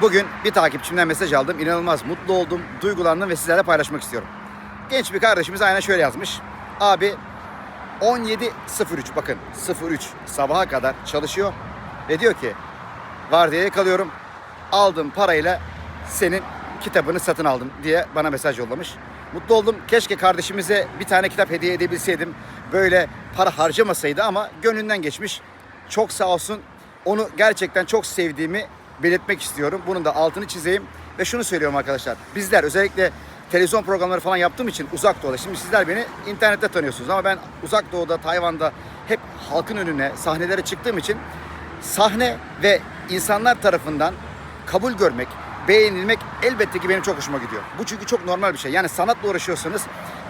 Bugün bir takipçimden mesaj aldım. İnanılmaz mutlu oldum, duygulandım ve sizlerle paylaşmak istiyorum. Genç bir kardeşimiz aynen şöyle yazmış. abi 17.03 bakın 03 sabaha kadar çalışıyor ve diyor ki vardiyaya kalıyorum. Aldığım parayla senin kitabını satın aldım diye bana mesaj yollamış. Mutlu oldum. Keşke kardeşimize bir tane kitap hediye edebilseydim. Böyle para harcamasaydı ama gönlünden geçmiş. Çok sağ olsun. Onu gerçekten çok sevdiğimi belirtmek istiyorum. Bunun da altını çizeyim. Ve şunu söylüyorum arkadaşlar. Bizler özellikle televizyon programları falan yaptığım için uzak doğuda. Şimdi sizler beni internette tanıyorsunuz ama ben uzak doğuda, Tayvan'da hep halkın önüne, sahnelere çıktığım için sahne ve insanlar tarafından kabul görmek, beğenilmek elbette ki benim çok hoşuma gidiyor. Bu çünkü çok normal bir şey. Yani sanatla uğraşıyorsanız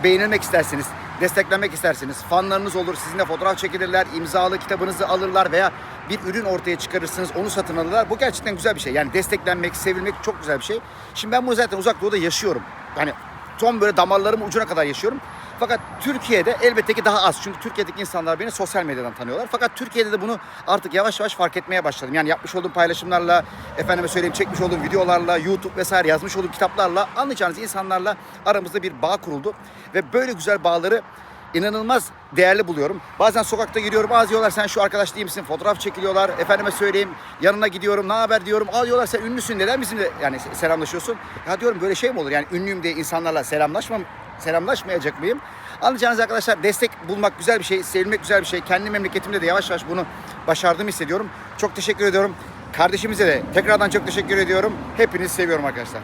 beğenilmek istersiniz, desteklenmek istersiniz. Fanlarınız olur, sizinle fotoğraf çekilirler, imzalı kitabınızı alırlar veya bir ürün ortaya çıkarırsınız, onu satın alırlar. Bu gerçekten güzel bir şey. Yani desteklenmek, sevilmek çok güzel bir şey. Şimdi ben bunu zaten uzak doğuda yaşıyorum. Yani son böyle damarlarımın ucuna kadar yaşıyorum. Fakat Türkiye'de elbette ki daha az. Çünkü Türkiye'deki insanlar beni sosyal medyadan tanıyorlar. Fakat Türkiye'de de bunu artık yavaş yavaş fark etmeye başladım. Yani yapmış olduğum paylaşımlarla, efendime söyleyeyim çekmiş olduğum videolarla, YouTube vesaire yazmış olduğum kitaplarla anlayacağınız insanlarla aramızda bir bağ kuruldu. Ve böyle güzel bağları inanılmaz değerli buluyorum. Bazen sokakta giriyorum. Aa diyorlar sen şu arkadaş değil misin? Fotoğraf çekiliyorlar. Efendime söyleyeyim yanına gidiyorum. Ne haber diyorum. Aa diyorlar sen ünlüsün. Neden bizimle yani selamlaşıyorsun? Ya diyorum böyle şey mi olur? Yani ünlüyüm diye insanlarla selamlaşmam selamlaşmayacak mıyım? Anlayacağınız arkadaşlar destek bulmak güzel bir şey, sevilmek güzel bir şey. Kendi memleketimde de yavaş yavaş bunu başardığımı hissediyorum. Çok teşekkür ediyorum. Kardeşimize de tekrardan çok teşekkür ediyorum. Hepinizi seviyorum arkadaşlar.